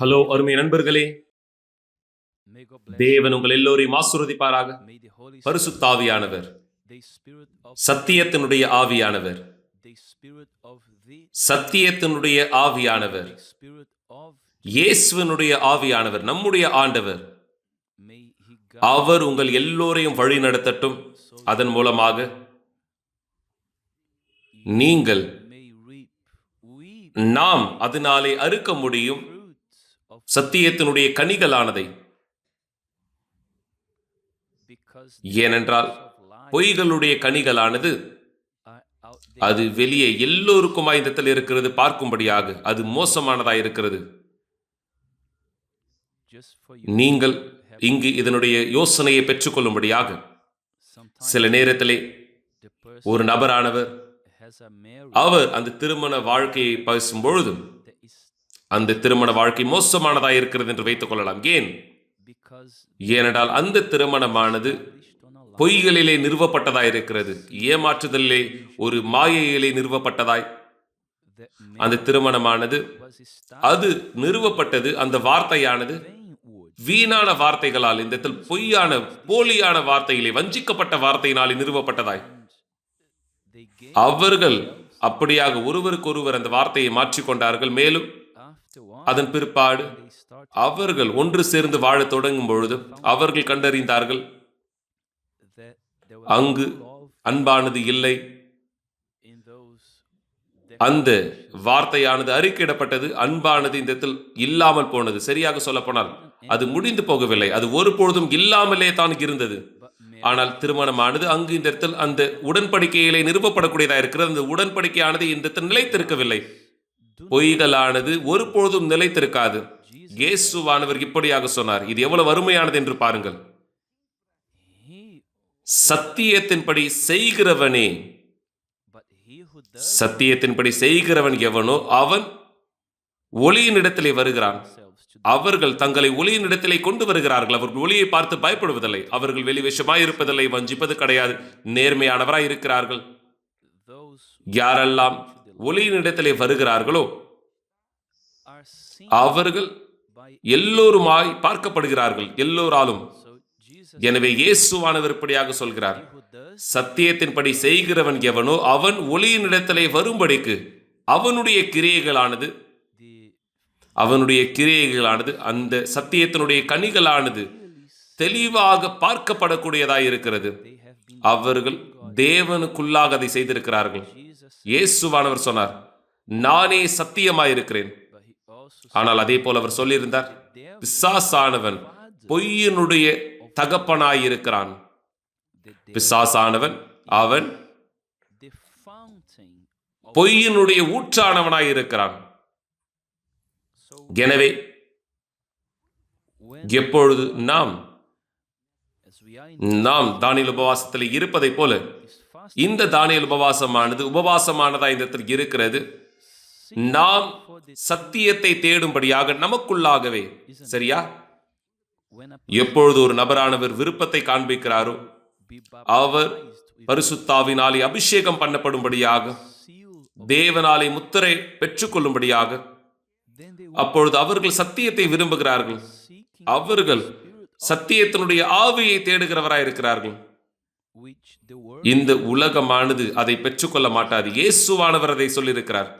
Hello அருமை நண்பர்களே. தேவன் உங்கள் எல்லோரையும் ஆசுரதிப்பாராக பரிசுத்தாவியானவர் சத்தியத்தினுடைய ஆவியானவர். சத்தியத்தினுடைய ஆவியானவர். இயேசுவனுடைய ஆவியானவர் நம்முடைய ஆண்டவர். அவர் உங்கள் எல்லோரையும் வழி நடத்தட்டும். அதன் மூலமாக நீங்கள் நாம் அதனாலே அறுக்க முடியும். சத்தியத்தினுடைய கனிகளானதை. ஏனென்றால் பொய்களுடைய கனிகளானது அது வெளியே எல்லோருக்கும் இந்த இருக்கிறது பார்க்கும்படியாக அது மோசமானதாய் இருக்கிறது. நீங்கள் இங்கு இதனுடைய யோசனையை பெற்றுக்கொள்ளும்படியாக சில நேரத்திலே ஒரு நபரானவர் அவர் அந்த திருமண வாழ்க்கையை பேசும் பொழுதும் அந்த திருமண வாழ்க்கை மோசமானதாய் இருக்கிறது என்று வைத்துக் கொள்ளலாம். ஏன்? ஏனென்றால் அந்த திருமணமானது பொய்களிலே நிறுவப்பட்டதாய் இருக்கிறது. ஏமாற்றுதலிலே ஒரு மாயையிலே நிறுவப்பட்டதாய் அந்த திருமணமானது அது நிறுவப்பட்டது. அந்த வார்த்தையானது வீணான வார்த்தைகளால் இந்த இடத்தில் பொய்யான போலியான வார்த்தையிலே வஞ்சிக்கப்பட்ட வார்த்தையினாலே நிறுவப்பட்டதாய். அவர்கள் அப்படியாக ஒருவருக்கொருவர் அந்த வார்த்தையை மாற்றிக்கொண்டார்கள். மேலும் அதன் பிற்பாடு அவர்கள் ஒன்று சேர்ந்து வாழத் தொடங்கும் பொழுது அவர்கள் கண்டறிந்தார்கள் அங்கு அன்பானது இல்லை. அந்த வார்த்தையானது அறிக்கையிடப்பட்டது அன்பானது இந்த இடத்தில் இல்லாமல் போனது. சரியாக சொல்லப்போனால் அது முடிந்து போகவில்லை. அது ஒருபொழுதும் இல்லாமலே தான் இருந்தது. ஆனால் திருமணமானது அங்கு இந்த இடத்தில் அந்த உடன்படிக்கையிலே நிறுவப்படக்கூடியதாக இருக்கிறது. அந்த உடன்படிக்கையானது இந்த இடத்தில் நிலைத்திருக்கவில்லை. பொய்களானது ஒருபொழுதும் நிலைத்திருக்காது. இயேசுவானவர் இப்படியாக சொன்னார். இது எவ்வளவு வறுமையானது என்று பாருங்கள். சத்தியத்தின்படி செய்கிறவனே சத்தியத்தின்படி செய்கிறவன் எவனோ அவன் ஒளியினிடத்திலே வருகிறான். அவர்கள் தங்களை ஒளியினிடத்திலே கொண்டு வருகிறார்கள். அவர்கள் ஒளியை பார்த்து பயப்படுவதில்லை. அவர்கள் வெளிவேஷமாய் இருப்பதில்லை. வஞ்சிப்பது கிடையாது. நேர்மையானவராய் இருக்கிறார்கள். யாரெல்லாம் ஒளியினிடத்திலே வருகிறார்களோ? அவர்கள் எல்லோருமாய் பார்க்கப்படுகிறார்கள் எல்லோராலும். எனவே இயேசுவானவர் இப்படியாக சொல்கிறார் சத்தியத்தின்படி செய்கிறவன் எவனோ அவன் ஒளியினிடத்திலே வரும்படிக்கு அவனுடைய கிரியைகளானது அவனுடைய கிரியைகளானது அந்த சத்தியத்தினுடைய கனிகளானது தெளிவாக பார்க்கப்படக்கூடியதாய் இருக்கிறது. அவர்கள் தேவனுக்குள்ளாக அதை செய்திருக்கிறார்கள். இயேசுவானவர் சொன்னார் நானே சத்தியமாயிருக்கிறேன் ஆனால் அதே போல அவர் சொல்லியிருந்தார் பிசாசானவன் பொய்யினுடைய தகப்பனாயிருக்கிறான் பிசாசானவன் அவன் பொய்யினுடைய ஊற்றானவனாயிருக்கிறான் எனவே எப்பொழுது நாம் நாம் தானியல் உபவாசத்தில் இருப்பதை போல இந்த தானியல் உபவாசமானது உபவாசமானதா இந்த இடத்தில் இருக்கிறது. நாம் சத்தியத்தை தேடும்படியாக நமக்குள்ளாகவே சரியா? எப்பொழுது ஒரு நபரானவர் விருப்பத்தை காண்பிக்கிறாரோ அவர் பரிசுத்தாவினாலே அபிஷேகம் பண்ணப்படும்படியாக தேவனாலே முத்திரை பெற்றுக்கொள்ளும்படியாக அப்பொழுது அவர்கள் சத்தியத்தை விரும்புகிறார்கள். அவர்கள் சத்தியத்தினுடைய ஆவியை தேடுகிறவராய் இருக்கிறார்கள் இந்த உலகமானது அதை பெற்றுக்கொள்ள மாட்டாது. இயேசுவானவர் அதை சொல்லியிருக்கிறார்.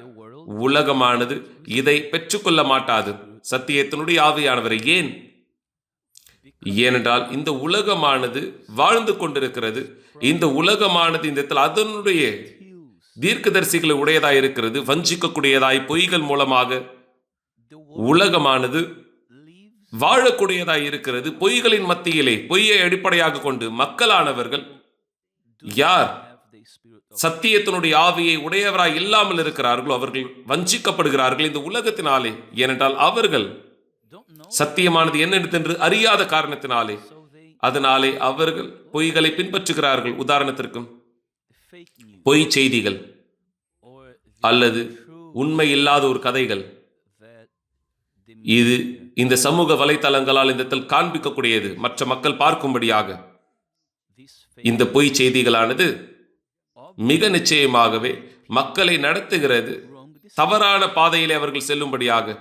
உலகமானது இதை பெற்றுக்கொள்ள மாட்டாது. சத்தியத்தினுடைய ஆவியானவரை ஏன்? ஏனென்றால் இந்த உலகமானது வாழ்ந்து கொண்டிருக்கிறது. இந்த உலகமானது இந்த இடத்தில் அதனுடைய தீர்க்கதரிசிகளை உடையதாய் இருக்கிறது. வஞ்சிக்கக்கூடியதாய் பொய்கள் மூலமாக உலகமானது வாழக்கூடியதாய் இருக்கிறது. பொய்களின் மத்தியிலே பொய்யை அடிப்படையாக கொண்டு மக்களானவர்கள் யார் சத்தியத்தினுடைய ஆவியை உடையவராய் இல்லாமல் இருக்கிறார்களோ அவர்கள் வஞ்சிக்கப்படுகிறார்கள் இந்த உலகத்தினாலே. ஏனென்றால் அவர்கள் சத்தியமானது என்னென்று அறியாத காரணத்தினாலே. அதனாலே அவர்கள் பொய்களை பின்பற்றுகிறார்கள். உதாரணத்திற்கும் பொய் செய்திகள் அல்லது உண்மை இல்லாத ஒரு கதைகள். இது இந்த சமூக வலைத்தளங்களால் இந்த காண்பிக்கக்கூடியது. மற்ற மக்கள் பார்க்கும்படியாக. இந்த பொய் செய்திகளானது மிக நிச்சயமாகவே மக்களை நடத்துகிறது. தவறான பாதையிலே அவர்கள் செல்லும்படியாக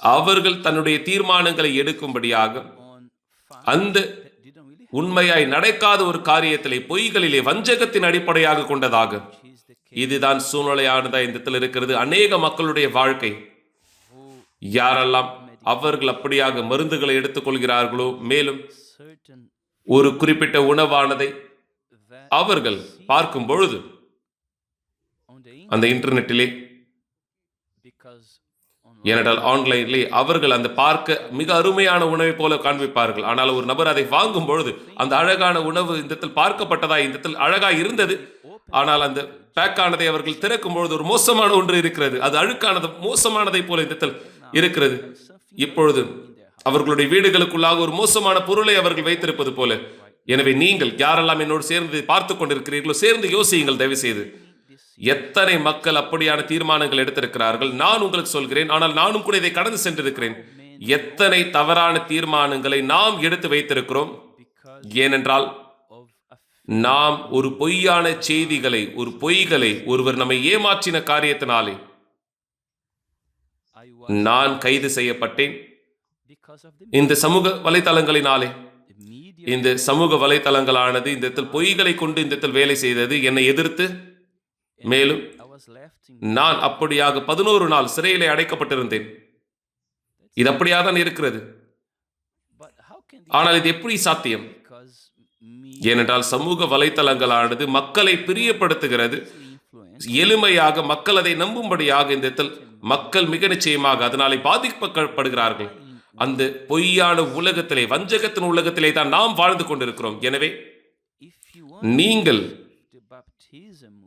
அவர்கள் தன்னுடைய தீர்மானங்களை எடுக்கும்படியாக அந்த உண்மையாய் நடக்காத ஒரு காரியத்திலே பொய்களிலே வஞ்சகத்தின் அடிப்படையாக கொண்டதாக. இதுதான் சூழ்நிலையானதா இந்த இருக்கிறது. அநேக மக்களுடைய வாழ்க்கை. யாரெல்லாம் அவர்கள் அப்படியாக மருந்துகளை எடுத்துக்கொள்கிறார்களோ மேலும் ஒரு குறிப்பிட்ட உணவானதை அவர்கள் பார்க்கும் பொழுது அந்த இன்டர்நெட்டிலே ஏனென்றால் ஆன்லைனிலே அவர்கள் அந்த பார்க்க மிக அருமையான உணவை போல காண்பிப்பார்கள். ஆனால் ஒரு நபர் அதை வாங்கும் பொழுது அந்த அழகான உணவு இந்த இடத்தில் பார்க்கப்பட்டதா இந்த இடத்தில் இருந்தது. ஆனால் அந்த பேக்கானதை அவர்கள் திறக்கும் பொழுது ஒரு மோசமான ஒன்று இருக்கிறது. அது அழுக்கானது மோசமானதை போல இந்த இடத்தில் இருக்கிறது. இப்பொழுது அவர்களுடைய வீடுகளுக்குள்ளாக ஒரு மோசமான பொருளை அவர்கள் வைத்திருப்பது போல. எனவே நீங்கள் யாரெல்லாம் என்னோடு சேர்ந்து பார்த்து கொண்டிருக்கிறீர்களோ சேர்ந்து யோசியுங்கள் தயவு செய்து எத்தனை மக்கள் அப்படியான தீர்மானங்கள் எடுத்திருக்கிறார்கள்? நான் உங்களுக்கு சொல்கிறேன் ஆனால் நானும் கூட இதை கடந்து சென்றிருக்கிறேன். எத்தனை தவறான தீர்மானங்களை நாம் எடுத்து வைத்திருக்கிறோம்? ஏனென்றால் நாம் ஒரு பொய்யான செய்திகளை ஒரு பொய்களை ஒருவர் நம்மை ஏமாற்றின காரியத்தினாலே நான் கைது செய்யப்பட்டேன். இந்த சமூக வலைத்தளங்களினாலே இந்த சமூக வலைத்தளங்களானது இந்த இடத்தில் பொய்களை கொண்டு இந்த இடத்தில் வேலை செய்தது என்னை எதிர்த்து மேலும் நான் அப்படியாக பதினோரு நாள் சிறையிலே அடைக்கப்பட்டிருந்தேன். இது அப்படியாக தான் இருக்கிறது. ஆனால் இது எப்படி சாத்தியம்? ஏனென்றால் சமூக வலைத்தளங்களானது மக்களை பிரியப்படுத்துகிறது. எளிமையாக மக்கள் அதை நம்பும்படியாக இந்த இடத்தில் மக்கள் மிக நிச்சயமாக அதனாலே பாதிக்கப்படுகிறார்கள். அந்த பொய்யான உலகத்திலே வஞ்சகத்தின் உலகத்திலே தான் நாம் வாழ்ந்து கொண்டிருக்கிறோம். எனவே நீங்கள்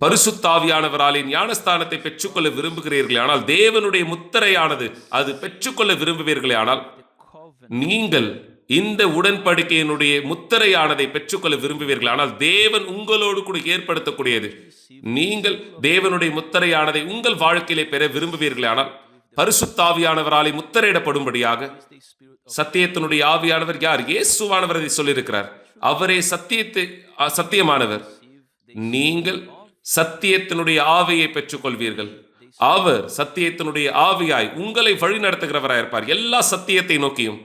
பரிசுத்தாவியானவராலே ஞானஸ்தானத்தை பெற்றுக்கொள்ள விரும்புகிறீர்களே ஆனால் தேவனுடைய முத்திரையானது அது பெற்றுக்கொள்ள விரும்புவீர்களே ஆனால் நீங்கள் இந்த உடன்படிக்கையினுடைய முத்திரையானதை பெற்றுக்கொள்ள விரும்புவீர்கள் ஆனால் தேவன் உங்களோடு கூட ஏற்படுத்தக்கூடியது. நீங்கள் தேவனுடைய முத்திரையானதை உங்கள் வாழ்க்கையிலே பெற விரும்புவீர்களே ஆனால் பரிசுத்தாவியானவராலே முத்தரையிடப்படும்படியாக சத்தியத்தினுடைய ஆவியானவர் யார்? இயேசுவானவர் அதை சொல்லியிருக்கிறார். அவரே சத்தியத்தை சத்தியமானவர். நீங்கள் சத்தியத்தினுடைய ஆவியை பெற்றுக்கொள்வீர்கள். அவர் சத்தியத்தினுடைய ஆவியாய் உங்களை வழி நடத்துகிறவராய் இருப்பார் எல்லா சத்தியத்தை நோக்கியும்.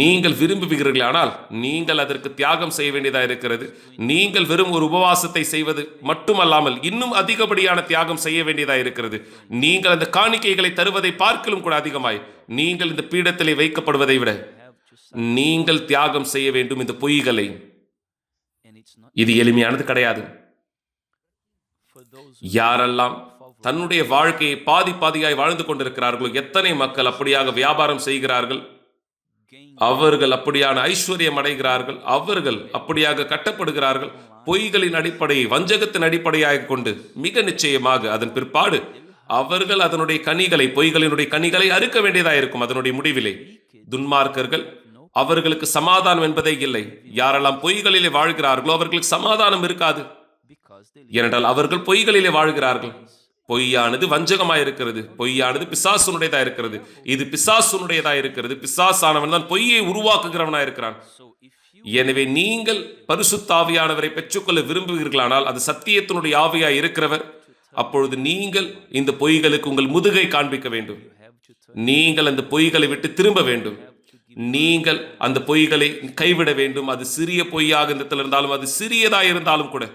நீங்கள் விரும்புகிறீர்கள் ஆனால் நீங்கள் அதற்கு தியாகம் செய்ய வேண்டியதா இருக்கிறது. நீங்கள் வெறும் ஒரு உபவாசத்தை செய்வது மட்டுமல்லாமல் இன்னும் அதிகப்படியான தியாகம் செய்ய வேண்டியதா இருக்கிறது. நீங்கள் அந்த காணிக்கைகளை தருவதை பார்க்கலும் கூட அதிகமாய் நீங்கள் இந்த பீடத்திலே வைக்கப்படுவதை விட நீங்கள் தியாகம் செய்ய வேண்டும் இந்த பொய்களை. இது எளிமையானது கிடையாது. யாரெல்லாம் தன்னுடைய வாழ்க்கையை பாதி பாதியாய் வாழ்ந்து கொண்டிருக்கிறார்களோ எத்தனை மக்கள் அப்படியாக வியாபாரம் செய்கிறார்கள்? அவர்கள் அப்படியான ஐஸ்வர்யம் அடைகிறார்கள். அவர்கள் அப்படியாக கட்டப்படுகிறார்கள். பொய்களின் அடிப்படையை வஞ்சகத்தின் அடிப்படையாக கொண்டு மிக நிச்சயமாக அதன் பிற்பாடு அவர்கள் அதனுடைய கனிகளை பொய்களினுடைய கனிகளை அறுக்க வேண்டியதா இருக்கும் அதனுடைய முடிவிலே. துன்மார்க்கர்கள் அவர்களுக்கு சமாதானம் என்பதே இல்லை. யாரெல்லாம் பொய்களிலே வாழ்கிறார்களோ அவர்களுக்கு சமாதானம் இருக்காது. ஏனென்றால் அவர்கள் பொய்களிலே வாழ்கிறார்கள். பொய்யானது வஞ்சகமாக இருக்கிறது பொய்யானது பிசாசுனுடையதா இருக்கிறது. இது பிசாசுனுடையதா இருக்கிறது. பிசாசானவன் தான் பொய்யை உருவாக்குகிறவனா இருக்கிறான் எனவே நீங்கள் பரிசுத்தாவியானவரை பெற்றுக்கொள்ள விரும்புகிறீர்களானால் அது சத்தியத்தினுடைய ஆவியாய் இருக்கிறவர். அப்பொழுது நீங்கள் இந்த பொய்களுக்கு உங்கள் முதுகை காண்பிக்க வேண்டும். நீங்கள் அந்த பொய்களை விட்டு திரும்ப வேண்டும். நீங்கள் அந்த பொய்களை கைவிட வேண்டும். அது சிறிய பொய்யாக இந்த இருந்தாலும் அது சிறியதா இருந்தாலும் கூட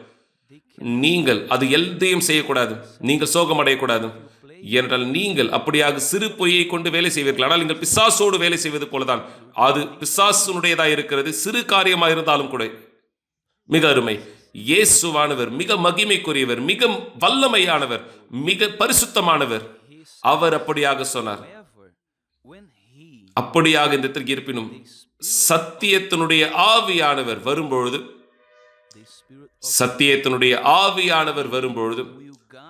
நீங்கள் அது எதையும் செய்யக்கூடாது. நீங்கள் சோகம் அடையக்கூடாது என்றால் நீங்கள் அப்படியாக சிறு பொய்யை கொண்டு வேலை செய்வீர்கள். ஆனால் நீங்கள் பிசாசோடு வேலை செய்வது போலதான். அது பிசாசுனுடையதா இருக்கிறது. சிறு காரியமா இருந்தாலும் கூட. மிக அருமை. இயேசுவானவர் மிக மகிமைக்குரியவர் மிக வல்லமையானவர் மிக பரிசுத்தமானவர். அவர் அப்படியாக சொன்னார். அப்படியாக இந்த இடத்திற்கு இருப்பினும் சத்தியத்தினுடைய ஆவியானவர் வரும்பொழுது சத்தியத்தினுடைய ஆவியானவர் வரும்பொழுது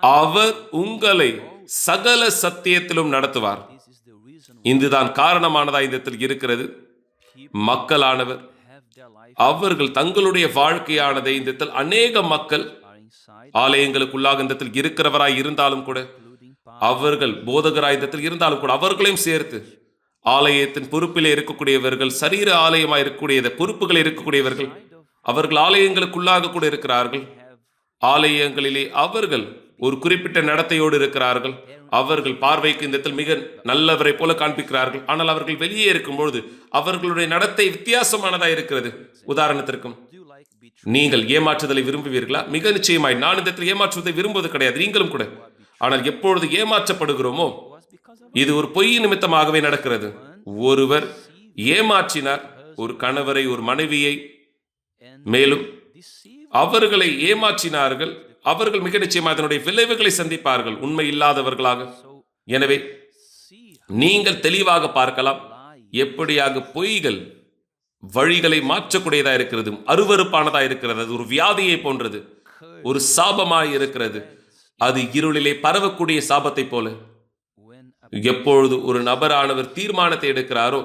அவர் உங்களை சகல சத்தியத்திலும் நடத்துவார். இதுதான் காரணமானதா இந்த இருக்கிறது. மக்களானவர் அவர்கள் தங்களுடைய வாழ்க்கையானதை இந்த அநேக மக்கள் ஆலயங்களுக்குள்ளாக இந்த இருக்கிறவராய் இருந்தாலும் கூட அவர்கள் போதகராய் இந்த இருந்தாலும் கூட அவர்களையும் சேர்த்து ஆலயத்தின் பொறுப்பிலே இருக்கக்கூடியவர்கள் சரீர ஆலயமாக இருக்கக்கூடிய பொறுப்புகள் இருக்கக்கூடியவர்கள் அவர்கள் ஆலயங்களுக்குள்ளாக கூட இருக்கிறார்கள். ஆலயங்களிலே அவர்கள் ஒரு குறிப்பிட்ட நடத்தையோடு இருக்கிறார்கள். அவர்கள் பார்வைக்கு இந்த இடத்தில் மிக நல்லவரை போல காண்பிக்கிறார்கள். ஆனால் அவர்கள் வெளியே இருக்கும்பொழுது அவர்களுடைய நடத்தை வித்தியாசமானதா இருக்கிறது. உதாரணத்திற்கும் நீங்கள் ஏமாற்றுதலை விரும்புவீர்களா? மிக நிச்சயமாய் நான் இந்த இடத்தில் ஏமாற்றுவதை விரும்புவது கிடையாது. நீங்களும் கூட. ஆனால் எப்பொழுது ஏமாற்றப்படுகிறோமோ இது ஒரு பொய் நிமித்தமாகவே நடக்கிறது. ஒருவர் ஏமாற்றினார் ஒரு கணவரை ஒரு மனைவியை மேலும் அவர்களை ஏமாற்றினார்கள். அவர்கள் மிக நிச்சயமாக அதனுடைய விளைவுகளை சந்திப்பார்கள். உண்மை இல்லாதவர்களாக. எனவே நீங்கள் தெளிவாக பார்க்கலாம். எப்படியாக பொய்கள் வழிகளை மாற்றக்கூடியதா இருக்கிறது அருவருப்பானதா இருக்கிறது அது ஒரு வியாதியை போன்றது ஒரு சாபமாய் இருக்கிறது. அது இருளிலே பரவக்கூடிய சாபத்தை போல. எப்பொழுது ஒரு நபரானவர் தீர்மானத்தை எடுக்கிறாரோ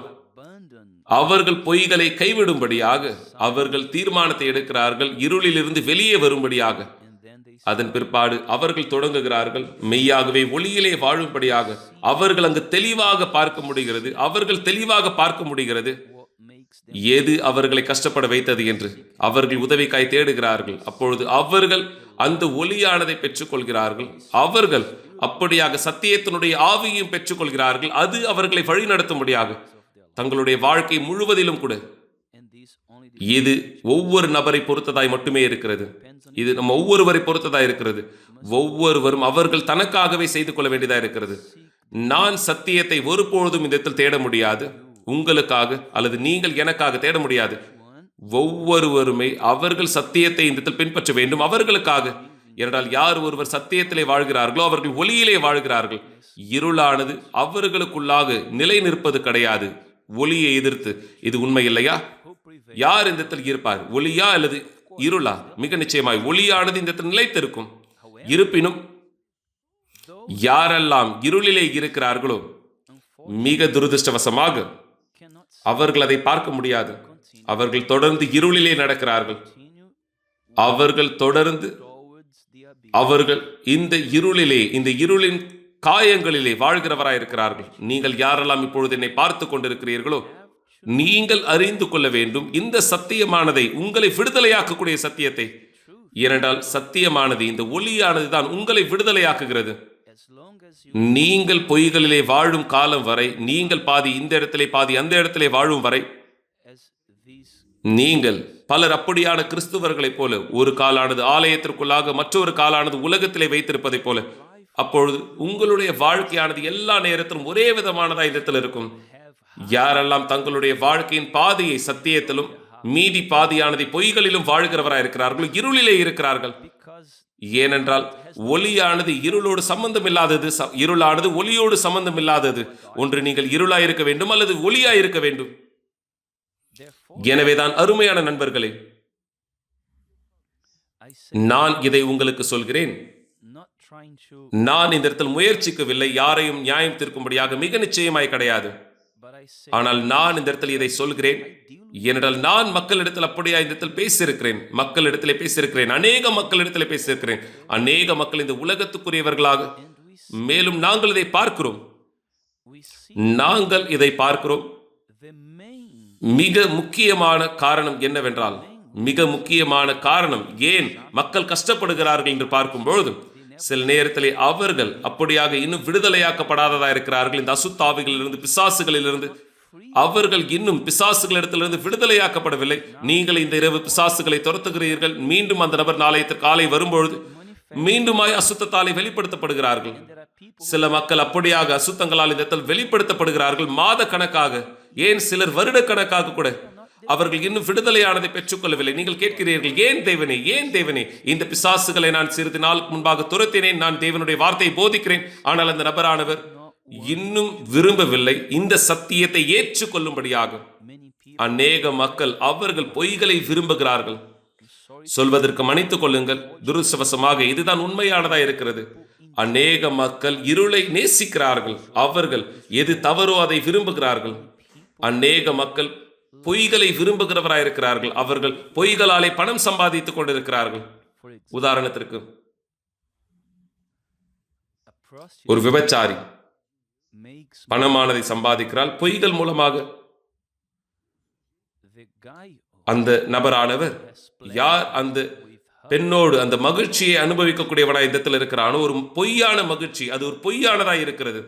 அவர்கள் பொய்களை கைவிடும்படியாக அவர்கள் தீர்மானத்தை எடுக்கிறார்கள் இருளிலிருந்து வெளியே வரும்படியாக. அதன் பிற்பாடு அவர்கள் தொடங்குகிறார்கள் மெய்யாகவே ஒளியிலே வாழும்படியாக. அவர்கள் அங்கு தெளிவாக பார்க்க முடிகிறது அவர்கள் தெளிவாக பார்க்க முடிகிறது. எது அவர்களை கஷ்டப்பட வைத்தது என்று அவர்கள் உதவிக்காய் தேடுகிறார்கள். அப்பொழுது அவர்கள் அந்த ஒளியானதை பெற்றுக்கொள்கிறார்கள். அவர்கள் அப்படியாக சத்தியத்தினுடைய ஆவியையும் பெற்றுக்கொள்கிறார்கள். அது அவர்களை வழிநடத்தும்படியாக. தங்களுடைய வாழ்க்கை முழுவதிலும் கூட இது ஒவ்வொரு நபரை பொறுத்ததாய் மட்டுமே இருக்கிறது. இது நம்ம ஒவ்வொருவரை பொறுத்ததாய் இருக்கிறது. ஒவ்வொருவரும் அவர்கள் தனக்காகவே செய்து கொள்ள வேண்டியதா இருக்கிறது. நான் சத்தியத்தை ஒருபொழுதும் இந்த இடத்தில் தேட முடியாது. உங்களுக்காக அல்லது நீங்கள் எனக்காக தேட முடியாது. ஒவ்வொருவருமே அவர்கள் சத்தியத்தை இந்த இடத்தில் பின்பற்ற வேண்டும். அவர்களுக்காக. என்றால் யார் ஒருவர் சத்தியத்திலே வாழ்கிறார்களோ அவர்கள் ஒளியிலே வாழ்கிறார்கள். இருளானது அவர்களுக்குள்ளாக நிலை நிற்பது கிடையாது. ஒளியை எதிர்த்து இது உண்மை இல்லையா? யார் இந்த இடத்தில் இருப்பார்? ஒளியா அல்லது இருளா? மிக நிச்சயமாய் ஒளியானது இந்த இடத்தில் நிலைத்திருக்கும். இருப்பினும் யாரெல்லாம் இருளிலே இருக்கிறார்களோ மிக துரதிருஷ்டவசமாக அவர்கள் அதை பார்க்க முடியாது. அவர்கள் தொடர்ந்து இருளிலே நடக்கிறார்கள். அவர்கள் தொடர்ந்து அவர்கள் இந்த இருளிலே இந்த இருளின் காயங்களிலே வாழ்கிறவராயிருக்கிறார்கள். நீங்கள் யாரெல்லாம் இப்பொழுது என்னை பார்த்து கொண்டிருக்கிறீர்களோ நீங்கள் அறிந்து கொள்ள வேண்டும் இந்த சத்தியமானதை உங்களை விடுதலையாக்கக்கூடிய சத்தியத்தை. ஏனென்றால் சத்தியமானது இந்த ஒளியானது தான் உங்களை விடுதலையாக்குகிறது. நீங்கள் பொய்களிலே வாழும் காலம் வரை நீங்கள் பாதி இந்த இடத்திலே பாதி அந்த இடத்திலே வாழும் வரை நீங்கள் பலர் அப்படியான கிறிஸ்துவர்களைப் போல ஒரு காலானது ஆலயத்திற்குள்ளாக மற்றொரு காலானது உலகத்திலே வைத்திருப்பதைப் போல அப்பொழுது உங்களுடைய வாழ்க்கையானது எல்லா நேரத்திலும் ஒரே விதமானதா இடத்தில் இருக்கும். யாரெல்லாம் தங்களுடைய வாழ்க்கையின் பாதையை சத்தியத்திலும் மீதி பாதியானதை பொய்களிலும் வாழ்கிறவராய் இருக்கிறார்களோ இருளிலே இருக்கிறார்கள். ஏனென்றால் ஒளியானது இருளோடு சம்பந்தம் இல்லாதது இருளானது ஒளியோடு சம்பந்தம் இல்லாதது ஒன்று நீங்கள் இருளாய் இருக்க வேண்டும் அல்லது ஒளியாய் இருக்க வேண்டும். எனவேதான் அருமையான நண்பர்களே நான் இதை உங்களுக்கு சொல்கிறேன். நான் இந்த இடத்தில் முயற்சிக்கவில்லை யாரையும் நியாயம் தீர்க்கும்படியாக மிக நிச்சயமாய் கிடையாது. ஆனால் நான் இந்த இடத்தில் இதை சொல்கிறேன். ஏனென்றால் நான் மக்களிடத்தில் அப்படியா இந்த இடத்தில் பேசியிருக்கிறேன்? மக்களிடத்திலே பேசியிருக்கிறேன். அநேக மக்களிடத்திலே பேசியிருக்கிறேன். அநேக மக்கள் இந்த உலகத்துக்குரியவர்களாக மேலும் நாங்கள் இதை பார்க்கிறோம். நாங்கள் இதை பார்க்கிறோம். மிக முக்கியமான காரணம் என்னவென்றால் மிக முக்கியமான காரணம் ஏன் மக்கள் கஷ்டப்படுகிறார்கள் என்று பார்க்கும் பொழுது சில நேரத்திலே அவர்கள் அப்படியாக இன்னும் விடுதலையாக்கப்படாததா இருக்கிறார்கள். இந்த அசுத்தாவிகளிலிருந்து பிசாசுகளிலிருந்து. அவர்கள் இன்னும் பிசாசுகளிடத்திலிருந்து விடுதலையாக்கப்படவில்லை. நீங்கள் இந்த இரவு பிசாசுகளை துரத்துகிறீர்கள். மீண்டும் அந்த நபர் நாளையத்திற்கு காலை வரும்பொழுது மீண்டுமாய் அசுத்தத்தாலே வெளிப்படுத்தப்படுகிறார்கள். சில மக்கள் அப்படியாக அசுத்தங்களால் இந்த இடத்தில் வெளிப்படுத்தப்படுகிறார்கள். மாத கணக்காக ஏன் சிலர் வருட கணக்காக கூட அவர்கள் இன்னும் விடுதலையானதை பெற்றுக்கொள்ளவில்லை. நீங்கள் கேட்கிறீர்கள் ஏன் தேவனே ஏன் தேவனே? இந்த பிசாசுகளை நான் சிறிது நாளுக்கு முன்பாக துரத்தினேன். நான் தேவனுடைய வார்த்தையை போதிக்கிறேன். ஆனால் அந்த நபரானவர் இன்னும் விரும்பவில்லை. இந்த சத்தியத்தை ஏற்றுக்கொள்ளும்படியாக அநேக மக்கள் அவர்கள் பொய்களை விரும்புகிறார்கள். சொல்வதற்கு மன்னித்துக் கொள்ளுங்கள். துருசவசமாக இதுதான் உண்மையானதா இருக்கிறது. அநேக மக்கள் இருளை நேசிக்கிறார்கள். அவர்கள் எது தவறோ அதை விரும்புகிறார்கள். அநேக மக்கள் பொய்களை விரும்புகிறவராயிருக்கிறார்கள். அவர்கள் பொய்களாலே பணம் சம்பாதித்துக் கொண்டிருக்கிறார்கள். உதாரணத்திற்கு ஒரு விபச்சாரி பணமானதை சம்பாதிக்கிறாள் பொய்கள் மூலமாக அந்த நபரானவர் யார் அந்த பெண்ணோடு அந்த மகிழ்ச்சியை அனுபவிக்கக்கூடியவனாய் இந்த இடத்துல இருக்கிறான் ஒரு பொய்யான மகிழ்ச்சி அது ஒரு பொய்யானதாய் இருக்கிறது.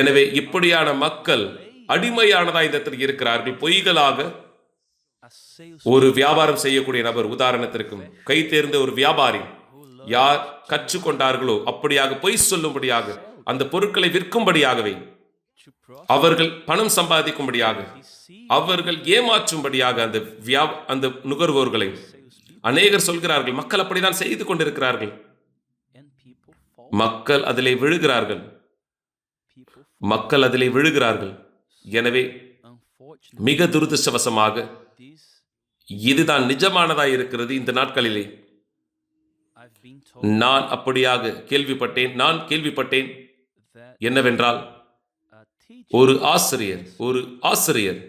எனவே இப்படியான மக்கள் அடிமையானதாய் இந்த இருக்கிறார்கள். பொய்களாக ஒரு வியாபாரம் செய்யக்கூடிய நபர் உதாரணத்திற்கும் கை தேர்ந்த ஒரு வியாபாரி யார் கற்றுக்கொண்டார்களோ அப்படியாக பொய் சொல்லும்படியாக அந்த பொருட்களை விற்கும்படியாகவே அவர்கள் பணம் சம்பாதிக்கும்படியாக அவர்கள் ஏமாற்றும்படியாக அந்த வியா அந்த நுகர்வோர்களை அநேகர் சொல்கிறார்கள். மக்கள் அப்படிதான் செய்து கொண்டிருக்கிறார்கள். மக்கள் அதிலே விழுகிறார்கள். மக்கள் அதிலே விழுகிறார்கள். எனவே மிக துரதிருஷ்டவசமாக இதுதான் நிஜமானதாய் இருக்கிறது இந்த நாட்களிலே. நான் அப்படியாக கேள்விப்பட்டேன் நான் கேள்விப்பட்டேன். என்னவென்றால் ஒரு ஆசிரியர் ஒரு ஆசிரியர்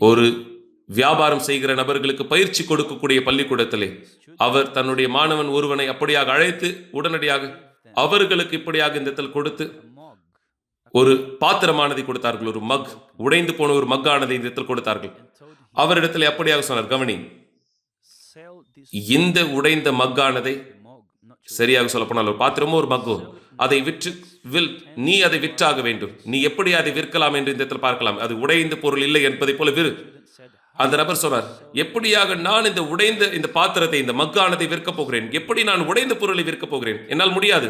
ஒரு வியாபாரம் செய்கிற நபர்களுக்கு பயிற்சி கொடுக்கக்கூடிய பள்ளிக்கூடத்திலே அவர் தன்னுடைய மாணவன் ஒருவனை அப்படியாக அழைத்து உடனடியாக அவர்களுக்கு இப்படியாக இந்த கொடுத்து ஒரு பாத்திரமானதை கொடுத்தார்கள் ஒரு மக் உடைந்து போன ஒரு மக்கானதை இந்த இடத்தில் கொடுத்தார்கள். அவரிடத்தில் எப்படியாக சொன்னார் கவனி இந்த உடைந்த மக்கானதை சரியாக சொல்ல போனால் ஒரு பாத்திரமோ ஒரு மக்கோ அதை விற்று வில் நீ அதை விற்றாக வேண்டும். நீ எப்படி அதை விற்கலாம் என்று இந்த இடத்தில் பார்க்கலாம். அது உடைந்த பொருள் இல்லை என்பதை போல விரு அந்த நபர் சொன்னார் எப்படியாக நான் இந்த உடைந்த இந்த பாத்திரத்தை இந்த மக்கானதை விற்கப் போகிறேன்? எப்படி நான் உடைந்த பொருளை விற்கப் போகிறேன்? என்னால் முடியாது.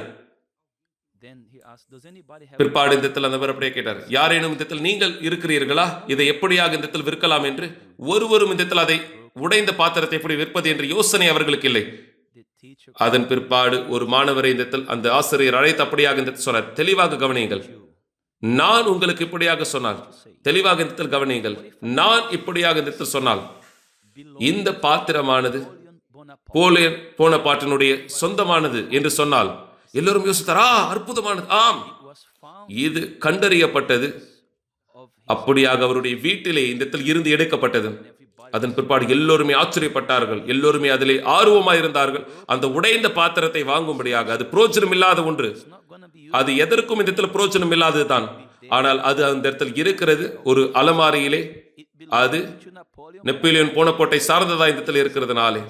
பிற்பாடு இந்த அந்த நபர் அப்படியே கேட்டார். யாரேனும் இந்த நீங்கள் இருக்கிறீர்களா? இதை எப்படியாக இந்த விற்கலாம் என்று ஒருவரும் இந்த அதை உடைந்த பாத்திரத்தை எப்படி விற்பது என்ற யோசனை அவர்களுக்கு இல்லை. அதன் பிற்பாடு ஒரு மாணவரை இந்த அந்த ஆசிரியர் அழைத்து அப்படியாக இந்த சொன்னார். தெளிவாக கவனியுங்கள். நான் உங்களுக்கு இப்படியாக சொன்னால் தெளிவாக இந்த கவனியுங்கள். நான் இப்படியாக இந்த சொன்னால் இந்த பாத்திரமானது போலியன் போன பாட்டினுடைய சொந்தமானது என்று சொன்னால் எல்லோரும் யோசித்தாரா? அற்புதமானது. ஆம். இது கண்டறியப்பட்டது. அப்படியாக அவருடைய வீட்டிலே இந்த இடத்தில் இருந்து எடுக்கப்பட்டது. அதன் பிற்பாடு எல்லோருமே ஆச்சரியப்பட்டார்கள். எல்லோருமே அதிலே ஆர்வமாய் இருந்தார்கள் அந்த உடைந்த பாத்திரத்தை வாங்கும்படியாக அது புரோஜனம் இல்லாத ஒன்று. அது எதற்கும் இந்த இடத்துல புரோஜனம் இல்லாததுதான் ஆனால் அது அந்த இடத்தில் இருக்கிறது ஒரு அலமாரியிலே. அது நெப்பிலியன் to நெப்போலியன் சார்ந்ததா இந்த இடத்துல இருக்கிறதுனாலே.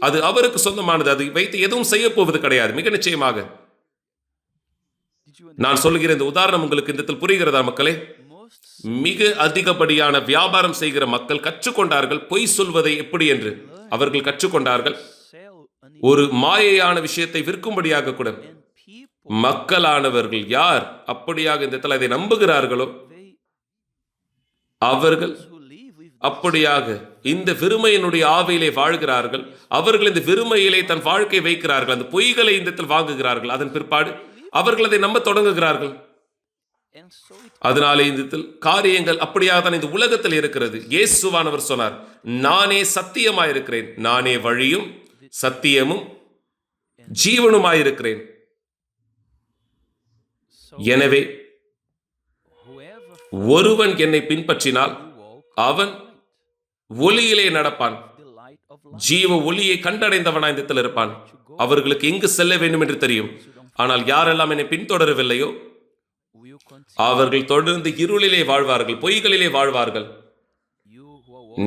அது அவருக்கு சொந்தமானது. அது வைத்து எதுவும் செய்ய போவது கிடையாது. மிக நிச்சயமாக. நான் சொல்லுகிற இந்த உதாரணம் உங்களுக்கு இந்த புரிகிறதா மக்களே? மிக அதிகப்படியான வியாபாரம் செய்கிற மக்கள் கற்றுக்கொண்டார்கள். பொய் சொல்வதை எப்படி என்று. அவர்கள் கற்றுக்கொண்டார்கள். ஒரு மாயையான விஷயத்தை விற்கும்படியாக கூட. மக்களானவர்கள் யார்? அப்படியாக இந்த இடத்துல அதை நம்புகிறார்களோ? அவர்கள் அப்படியாக இந்த வெறுமையினுடைய ஆவையிலே வாழ்கிறார்கள். அவர்கள் இந்த வெறுமையிலே தன் வாழ்க்கை வைக்கிறார்கள். அந்த பொய்களை இந்த இடத்தில் வாங்குகிறார்கள். அதன் பிற்பாடு அவர்கள் அதை நம்ப தொடங்குகிறார்கள். அதனாலே இந்த காரியங்கள் அப்படியாக தான் இந்த உலகத்தில் இருக்கிறது. இயேசுவானவர் சொன்னார் நானே சத்தியமாயிருக்கிறேன். நானே வழியும் சத்தியமும் ஜீவனுமாயிருக்கிறேன். எனவே ஒருவன் என்னை பின்பற்றினால் அவன் ஒளியிலே நடப்பான். ஜீவ ஒளியை கண்டடைந்தவனாய் இந்தத்தில் இருப்பான். அவர்களுக்கு எங்கு செல்ல வேண்டும் என்று தெரியும். ஆனால் யாரெல்லாம் என்னை பின்தொடரவில்லையோ அவர்கள் தொடர்ந்து இருளிலே வாழ்வார்கள் பொய்களிலே வாழ்வார்கள்.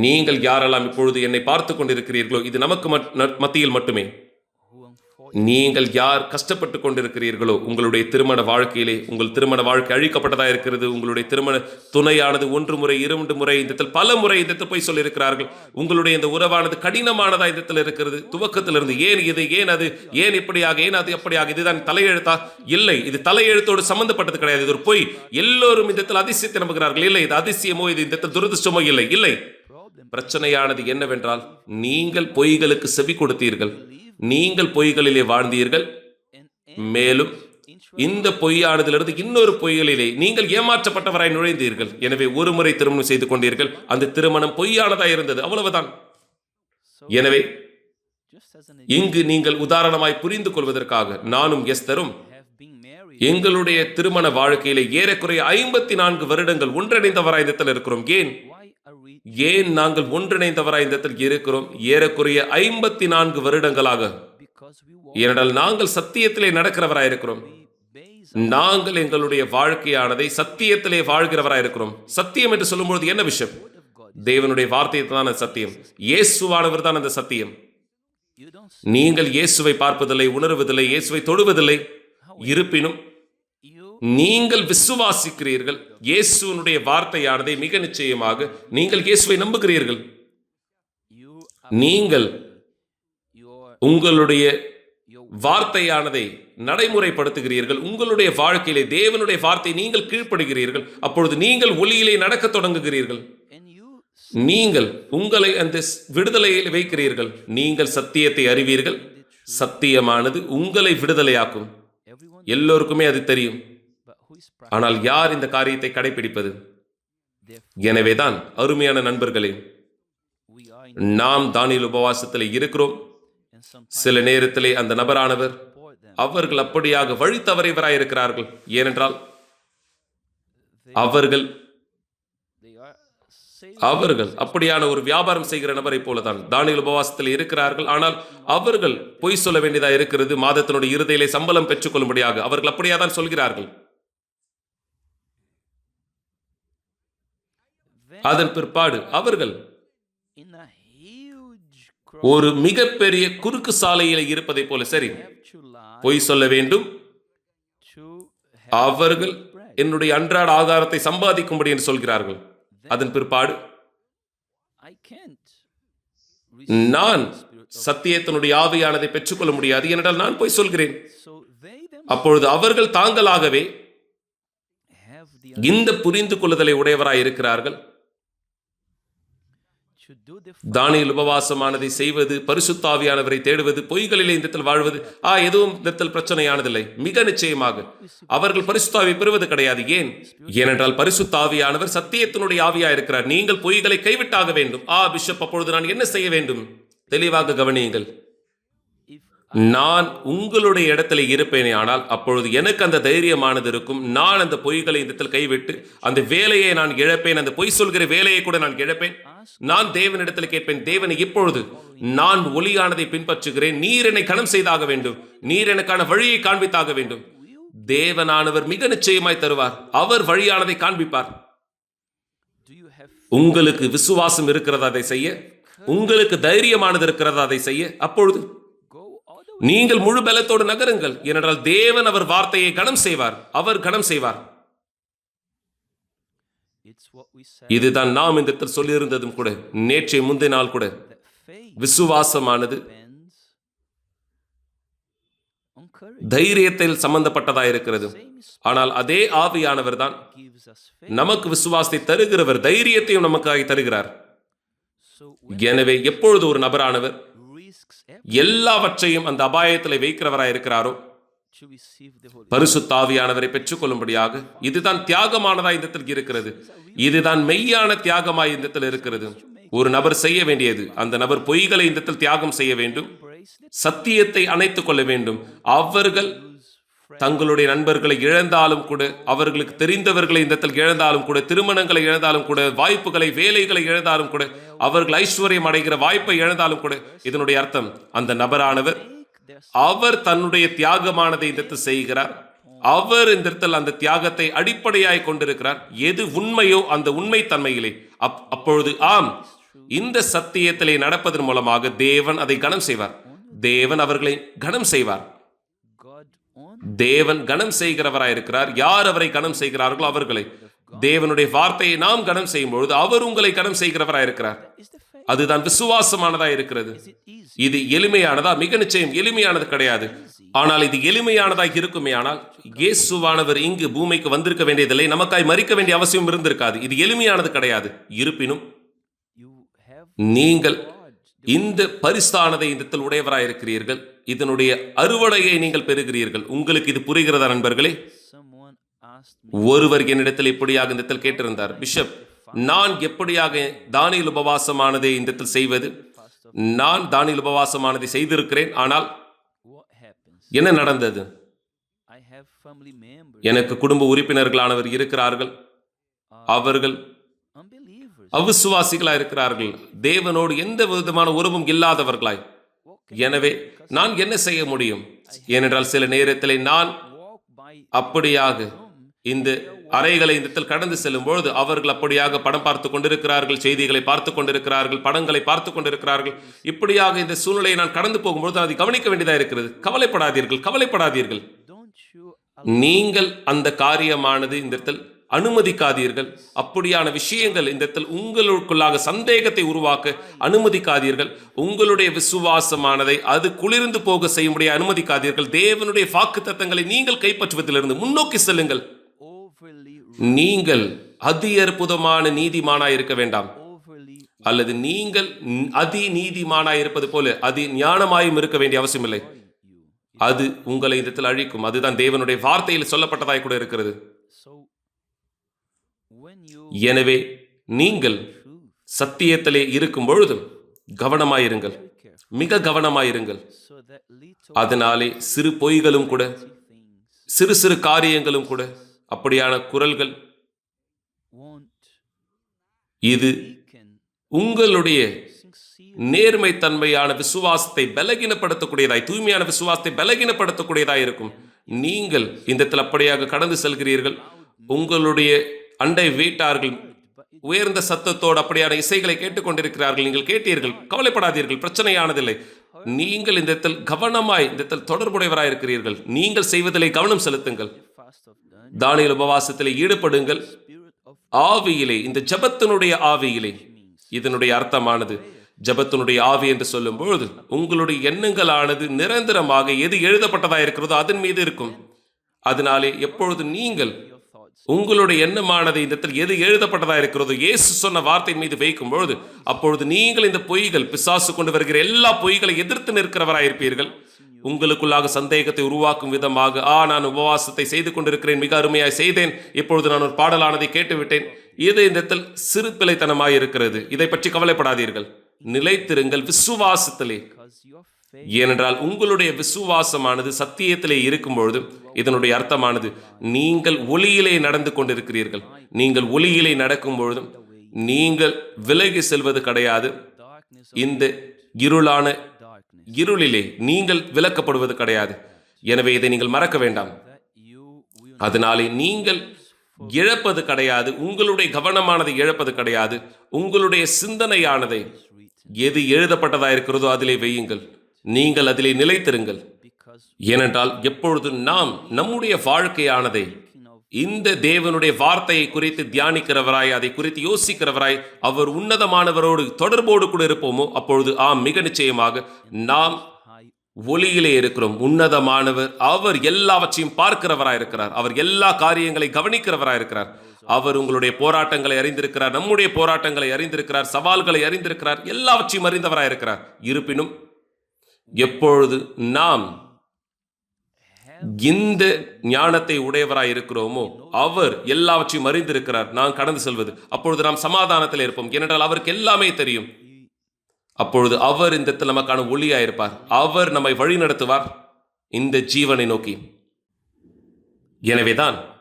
நீங்கள் யாரெல்லாம் இப்பொழுது என்னை பார்த்து கொண்டிருக்கிறீர்களோ இது நமக்கு மத்தியில் மட்டுமே. நீங்கள் யார் கஷ்டப்பட்டு கொண்டிருக்கிறீர்களோ உங்களுடைய திருமண வாழ்க்கையிலே உங்கள் திருமண வாழ்க்கை அழிக்கப்பட்டதா இருக்கிறது உங்களுடைய திருமண துணையானது ஒன்று முறை இரண்டு முறை இந்தத்தில் பல முறை இந்த போய் சொல்லியிருக்கிறார்கள். உங்களுடைய இந்த உறவானது கடினமானதா இந்த இருக்கிறது. துவக்கத்திலிருந்து ஏன் இது ஏன் அது ஏன் இப்படியாக ஏன் அது எப்படியாக இதுதான் தலையெழுத்தா? இல்லை இது தலையெழுத்தோடு சம்பந்தப்பட்டது கிடையாது. இது ஒரு பொய். எல்லோரும் இந்த அதிசயத்தை நம்புகிறார்கள். இல்லை இது அதிசயமோ இது இந்த துரதிருஷ்டமோ இல்லை. இல்லை. பிரச்சனையானது என்னவென்றால் நீங்கள் பொய்களுக்கு செவி கொடுத்தீர்கள். நீங்கள் பொய்களிலே வாழ்ந்தீர்கள். மேலும் இந்த பொய்யானதிலிருந்து இன்னொரு பொய்களிலே நீங்கள் ஏமாற்றப்பட்டவராய் நுழைந்தீர்கள். எனவே ஒரு முறை திருமணம் செய்து கொண்டீர்கள். அந்த திருமணம் பொய்யானதா இருந்தது. அவ்வளவுதான். எனவே இங்கு நீங்கள் உதாரணமாய் புரிந்து கொள்வதற்காக நானும் எஸ்தரும் எங்களுடைய திருமண வாழ்க்கையிலே ஏறக்குறைய ஐம்பத்தி நான்கு வருடங்கள் ஒன்றிணைந்தவராய் இருக்கிறோம் ஏன்? ஏன் நாங்கள் ஒன்றிணைந்தவராய் இந்த இடத்தில் இருக்கிறோம்? ஏறக்குறைய ஐம்பத்தி நான்கு வருடங்களாக ஏனென்றால் நாங்கள் சத்தியத்திலே நடக்கிறவராய் இருக்கிறோம். நாங்கள் எங்களுடைய வாழ்க்கையானதை சத்தியத்திலே வாழ்கிறவராய் இருக்கிறோம். சத்தியம் என்று சொல்லும்பொழுது என்ன விஷயம்? தேவனுடைய வார்த்தை தான் சத்தியம். இயேசுவானவர் தான் அந்த சத்தியம். நீங்கள் இயேசுவை பார்ப்பதில்லை உணர்வதில்லை இயேசுவை தொடுவதில்லை. இருப்பினும் நீங்கள் விசுவாசிக்கிறீர்கள். இயேசுனுடைய வார்த்தையானதை மிக நிச்சயமாக நீங்கள் இயேசுவை நம்புகிறீர்கள். நீங்கள் உங்களுடைய வார்த்தையானதை நடைமுறைப்படுத்துகிறீர்கள். உங்களுடைய வாழ்க்கையிலே தேவனுடைய வார்த்தை நீங்கள் கீழ்ப்படுகிறீர்கள். அப்பொழுது நீங்கள் ஒளியிலே நடக்க தொடங்குகிறீர்கள். நீங்கள் உங்களை அந்த விடுதலையில் வைக்கிறீர்கள். நீங்கள் சத்தியத்தை அறிவீர்கள். சத்தியமானது உங்களை விடுதலையாக்கும். எல்லோருக்குமே அது தெரியும். ஆனால் யார் இந்த காரியத்தை கடைபிடிப்பது எனவேதான் அருமையான நண்பர்களே நாம் தானியல் உபவாசத்தில் இருக்கிறோம். சில நேரத்திலே அந்த நபரானவர். அவர்கள் அப்படியாக வழி தவறியவராயிருக்கிறார்கள். ஏனென்றால் They, அவர்கள். அவர்கள் அப்படியான ஒரு வியாபாரம் செய்கிற நபரை போலதான் தானியல் உபவாசத்தில் இருக்கிறார்கள். ஆனால் அவர்கள் பொய் சொல்ல வேண்டியதா இருக்கிறது. மாதத்தினுடைய இறுதியிலே சம்பளம் பெற்றுக்கொள்ளும்படியாக அவர்கள் அப்படியே தான் சொல்கிறார்கள். அதன் பிற்பாடு அவர்கள் ஒரு மிகப்பெரிய குறுக்கு சாலையில இருப்பதை போல சரி பொய் சொல்ல வேண்டும். அவர்கள். என்னுடைய அன்றாட ஆகாரத்தை சம்பாதிக்கும்படி என்று சொல்கிறார்கள். அதன் பிற்பாடு நான் சத்தியத்தினுடைய ஆவியானதை பெற்றுக்கொள்ள முடியாது ஏனென்றால் நான் போய் சொல்கிறேன். அப்பொழுது அவர்கள் தாங்களாகவே இந்த புரிந்து கொள்ளுதலை உடையவராய் இருக்கிறார்கள். தானியல் உபவாசமானதை செய்வது பரிசுத்தாவியானவரை தேடுவது பொய்களிலே இந்த இடத்தில் வாழ்வது ஆ எதுவும் இந்த இடத்தில் பிரச்சனையானதில்லை. மிக நிச்சயமாக அவர்கள் பரிசுத்தாவை பெறுவது கிடையாது. ஏன்? ஏனென்றால் பரிசுத்தாவியானவர் சத்தியத்தினுடைய ஆவியா இருக்கிறார். நீங்கள் பொய்களை கைவிட்டாக வேண்டும். ஆ பிஷப் அப்பொழுது நான் என்ன செய்ய வேண்டும்? தெளிவாக கவனியுங்கள். நான் உங்களுடைய இடத்துல இருப்பேனே ஆனால் அப்பொழுது எனக்கு அந்த தைரியமானது இருக்கும். நான் அந்த பொய்களை இந்த இடத்தில் கைவிட்டு அந்த வேலையை நான் இழப்பேன். அந்த பொய் சொல்கிற வேலையை கூட நான் இழப்பேன். நான் தேவனிடத்தில் கேட்பேன் தேவனை இப்பொழுது நான் ஒளியானதை பின்பற்றுகிறேன். நீர் என்னை கணம் செய்தாக வேண்டும். நீர் எனக்கான வழியை காண்பித்தாக வேண்டும். தேவனானவர் மிக நிச்சயமாய் தருவார். அவர் வழியானதை காண்பிப்பார். உங்களுக்கு விசுவாசம் இருக்கிறதா அதை செய்ய? உங்களுக்கு தைரியமானது இருக்கிறதா அதை செய்ய? அப்பொழுது நீங்கள் முழு பலத்தோடு நகருங்கள். ஏனென்றால் தேவன் அவர் வார்த்தையை கணம் செய்வார். அவர் கணம் செய்வார். இதுதான் நாம் இந்த இடத்தில் சொல்லியிருந்ததும் கூட நேற்றைய முந்தைய நாள் கூட. விசுவாசமானது தைரியத்தில் சம்பந்தப்பட்டதா இருக்கிறது. ஆனால் அதே ஆவியானவர் தான் நமக்கு விசுவாசத்தை தருகிறவர் தைரியத்தையும் நமக்காக தருகிறார். எனவே எப்பொழுது ஒரு நபரானவர் எல்லாவற்றையும் அந்த அபாயத்தில் வைக்கிறவராய் இருக்கிறாரோ to பரிசுத்தாவியானவரை பெற்றுக்கொள்ளும்படியாக இதுதான் தியாகமானதா இந்த இடத்தில் இருக்கிறது. இதுதான் மெய்யான தியாகமாய் இந்த இடத்தில் இருக்கிறது. ஒரு நபர் செய்ய வேண்டியது அந்த நபர் பொய்களை இந்த இடத்தில் தியாகம் செய்ய வேண்டும். சத்தியத்தை அணைத்துக் கொள்ள வேண்டும். அவர்கள் தங்களுடைய நண்பர்களை இழந்தாலும் கூட அவர்களுக்கு தெரிந்தவர்களை இந்த இடத்தில் இழந்தாலும் கூட திருமணங்களை இழந்தாலும் கூட வாய்ப்புகளை வேலைகளை இழந்தாலும் கூட அவர்கள் ஐஸ்வர்யம் அடைகிற வாய்ப்பை இழந்தாலும் கூட இதனுடைய அர்த்தம் அந்த நபரானவர் அவர் தன்னுடைய தியாகமானதை இந்த இடத்தில் செய்கிறார். அவர் இந்த இடத்தில் அந்த தியாகத்தை அடிப்படையாய் கொண்டிருக்கிறார். எது உண்மையோ அந்த உண்மை தன்மையிலே. அப் அப்பொழுது ஆம் இந்த சத்தியத்திலே நடப்பதன் மூலமாக தேவன் அதை கனம் செய்வார். தேவன் அவர்களை கனம் செய்வார். தேவன் கனம் செய்கிறவராய் இருக்கிறார் யார் அவரை கனம் செய்கிறார்களோ அவர்களை. தேவனுடைய வார்த்தையை நாம் கனம் செய்யும் பொழுது அவர் உங்களை கனம் செய்கிறவராய் இருக்கிறார். அதுதான் விசுவாசமானதா இருக்கிறது. இது எளிமையானதா? மிக நிச்சயம் எளிமையானது கிடையாது. ஆனால் இது எளிமையானதாக இருக்குமே ஆனால் இயேசுவானவர் இங்கு பூமிக்கு வந்திருக்க வேண்டியதில்லை. நமக்காய் மறிக்க வேண்டிய அவசியம் இருந்திருக்காது. இது எளிமையானது கிடையாது. இருப்பினும் நீங்கள் இந்த பரிசானதை இந்த இடத்தில் உடையவராய் இருக்கிறீர்கள். இதனுடைய அறுவடையை நீங்கள் பெறுகிறீர்கள். உங்களுக்கு இது புரிகிறதா நண்பர்களே? ஒருவர் என்னிடத்தில் இப்படியாக இந்த இடத்தில் கேட்டிருந்தார்? பிஷப் நான் எப்படியாக தானியல் உபவாசமானதை இந்த இடத்தில் செய்வது? நான் தானியல் உபவாசமானதை செய்திருக்கிறேன். ஆனால் என்ன நடந்தது? எனக்கு குடும்ப உறுப்பினர்களானவர் இருக்கிறார்கள். அவர்கள் unbelievers. அவிசுவாசிகளாய் இருக்கிறார்கள். தேவனோடு எந்த விதமான உறவும் இல்லாதவர்களாய். எனவே நான் என்ன செய்ய முடியும்? ஏனென்றால் சில நேரத்திலே நான் அப்படியாக இந்த அறைகளை இந்த இடத்தில் கடந்து செல்லும் பொழுது அவர்கள் அப்படியாக படம் பார்த்து கொண்டிருக்கிறார்கள் செய்திகளை பார்த்து கொண்டிருக்கிறார்கள் படங்களை பார்த்து கொண்டிருக்கிறார்கள். இப்படியாக இந்த சூழ்நிலையை நான் கடந்து போகும்போது அதை கவனிக்க வேண்டியதாக இருக்கிறது. கவலைப்படாதீர்கள் கவலைப்படாதீர்கள். நீங்கள் அந்த காரியமானது இந்த இடத்தில் அனுமதிக்காதீர்கள். அப்படியான விஷயங்கள் இந்த இடத்தில் உங்களுக்குள்ளாக சந்தேகத்தை உருவாக்க அனுமதிக்காதீர்கள். உங்களுடைய விசுவாசமானதை அது குளிர்ந்து போக செய்யும்படிய அனுமதிக்காதீர்கள். தேவனுடைய வாக்கு தத்தங்களை நீங்கள் கைப்பற்றுவதிலிருந்து முன்னோக்கி செல்லுங்கள். நீங்கள் அதி அற்புதமான நீதிமானாய் இருக்க வேண்டாம் அல்லது நீங்கள் அதி நீதிமானாய் இருப்பது போல அதி ஞானமாயும் இருக்க வேண்டிய அவசியமில்லை? அது உங்களை இடத்தில் அழிக்கும். அதுதான் தேவனுடைய வார்த்தையில் சொல்லப்பட்டதாய் கூட இருக்கிறது. எனவே நீங்கள் சத்தியத்திலே இருக்கும் பொழுதும் கவனமாயிருங்கள். மிக கவனமாயிருங்கள். அதனாலே சிறு பொய்களும் கூட சிறு சிறு காரியங்களும் கூட அப்படியான குரல்கள். இது உங்களுடைய sincere நேர்மைத்தன்மையான விசுவாசத்தை பலகீனப்படுத்தக்கூடியதாய் தூய்மையான விசுவாசத்தை பலகீனப்படுத்தக்கூடியதாய் இருக்கும். நீங்கள் இந்த இடத்தில் அப்படியாக கடந்து செல்கிறீர்கள். உங்களுடைய அண்டை வீட்டார்கள் உயர்ந்த சத்தத்தோடு அப்படியான இசைகளை கேட்டுக்கொண்டிருக்கிறார்கள். நீங்கள் கேட்டீர்கள் கவலைப்படாதீர்கள் பிரச்சனையானதில்லை. நீங்கள் இந்த இடத்தில் கவனமாய் இந்த இடத்தில் தொடர்புடையவராய் இருக்கிறீர்கள். நீங்கள் செய்வதிலே கவனம் செலுத்துங்கள். தானியல் உபவாசத்தில் ஈடுபடுங்கள். ஆவியிலே இந்த ஜபத்தினுடைய ஆவியிலே. இதனுடைய அர்த்தமானது ஜபத்தினுடைய ஆவி என்று சொல்லும் பொழுது உங்களுடைய எண்ணங்களானது நிரந்தரமாக எது எழுதப்பட்டதா இருக்கிறதோ அதன் மீது இருக்கும். அதனாலே எப்பொழுது நீங்கள் உங்களுடைய எண்ணமானது இந்த இடத்தில் எது எழுதப்பட்டதா இருக்கிறதோ இயேசு சொன்ன வார்த்தை மீது வைக்கும் பொழுது அப்பொழுது நீங்கள் இந்த பொய்கள் பிசாசு கொண்டு வருகிற எல்லா பொய்களை எதிர்த்து நிற்கிறவராயிருப்பீர்கள். உங்களுக்குள்ளாக சந்தேகத்தை உருவாக்கும் விதமாக ஆ நான் உபவாசத்தை செய்து கொண்டிருக்கிறேன் மிக அருமையாக செய்தேன் இப்பொழுது நான் ஒரு பாடலானதை கேட்டுவிட்டேன். இது இந்த இடத்தில் சிறு பிழைத்தனமாய் இருக்கிறது. இதை பற்றி கவலைப்படாதீர்கள். நிலைத்திருங்கள் விசுவாசத்திலே. ஏனென்றால் உங்களுடைய விசுவாசமானது சத்தியத்திலே இருக்கும் பொழுது இதனுடைய அர்த்தமானது நீங்கள் ஒளியிலே நடந்து கொண்டிருக்கிறீர்கள். நீங்கள் ஒளியிலே நடக்கும் பொழுதும் நீங்கள் விலகி செல்வது கிடையாது. இந்த இருளான இருளிலே நீங்கள் விலக்கப்படுவது கிடையாது. எனவே இதை நீங்கள் மறக்க வேண்டாம். அதனாலே நீங்கள் இழப்பது கிடையாது. உங்களுடைய கவனமானதை இழப்பது கிடையாது. உங்களுடைய சிந்தனையானதை எது எழுதப்பட்டதா இருக்கிறதோ அதிலே வையுங்கள். நீங்கள் அதிலே நிலைத்திருங்கள். ஏனென்றால் எப்பொழுது நாம் நம்முடைய வாழ்க்கையானதை இந்த தேவனுடைய வார்த்தையை குறித்து தியானிக்கிறவராய் அதை குறித்து யோசிக்கிறவராய் அவர் உன்னதமானவரோடு தொடர்போடு கூட இருப்போமோ அப்பொழுது ஆம் மிக நிச்சயமாக நாம் ஒளியிலே இருக்கிறோம். உன்னதமானவர் அவர் எல்லாவற்றையும் பார்க்கிறவராய் இருக்கிறார். அவர் எல்லா காரியங்களை கவனிக்கிறவராய் இருக்கிறார். அவர் உங்களுடைய போராட்டங்களை அறிந்திருக்கிறார் நம்முடைய போராட்டங்களை அறிந்திருக்கிறார் சவால்களை அறிந்திருக்கிறார் எல்லாவற்றையும் அறிந்தவராய் இருக்கிறார். இருப்பினும் எப்பொழுது நாம் இந்த ஞானத்தை உடையவராய் இருக்கிறோமோ அவர் எல்லாவற்றையும் அறிந்திருக்கிறார். நான் கடந்து செல்வது. அப்பொழுது நாம் சமாதானத்தில் இருப்போம். ஏனென்றால் அவருக்கு எல்லாமே தெரியும். அப்பொழுது அவர் இந்த இடத்தில் நமக்கான ஒளியாயிருப்பார் அவர் நம்மை வழி நடத்துவார். இந்த ஜீவனை நோக்கி. எனவேதான்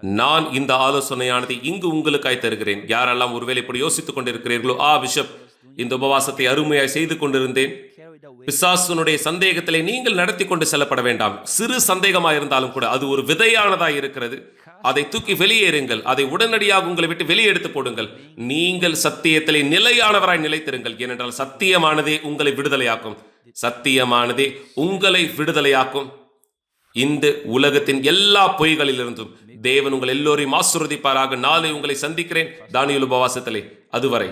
நான் இந்த ஆலோசனையானதை இங்கு உங்களுக்காய் தருகிறேன். யாரெல்லாம் ஒருவேளை இப்படி யோசித்துக் கொண்டிருக்கிறீர்களோ ஆ பிஷப் இந்த உபவாசத்தை அருமையாய் செய்து கொண்டிருந்தேன். பிசாசுனுடைய சந்தேகத்திலே நீங்கள் நடத்தி கொண்டு செல்லப்பட வேண்டாம். சிறு சந்தேகமாக இருந்தாலும் கூட அது ஒரு விதையானதாக இருக்கிறது. அதை தூக்கி வெளியேறுங்கள். அதை உடனடியாக உங்களை விட்டு வெளியெடுத்து போடுங்கள். நீங்கள் சத்தியத்திலே நிலையானவராய் நிலைத்திருங்கள். ஏனென்றால் சத்தியமானதே உங்களை விடுதலையாக்கும். சத்தியமானதே உங்களை விடுதலையாக்கும். இந்த உலகத்தின் எல்லா பொய்களிலிருந்தும் தேவன் உங்கள் எல்லோரையும் ஆசுரதிப்பாராக நாளை உங்களை சந்திக்கிறேன். தானியல் உபவாசத்திலே. அதுவரை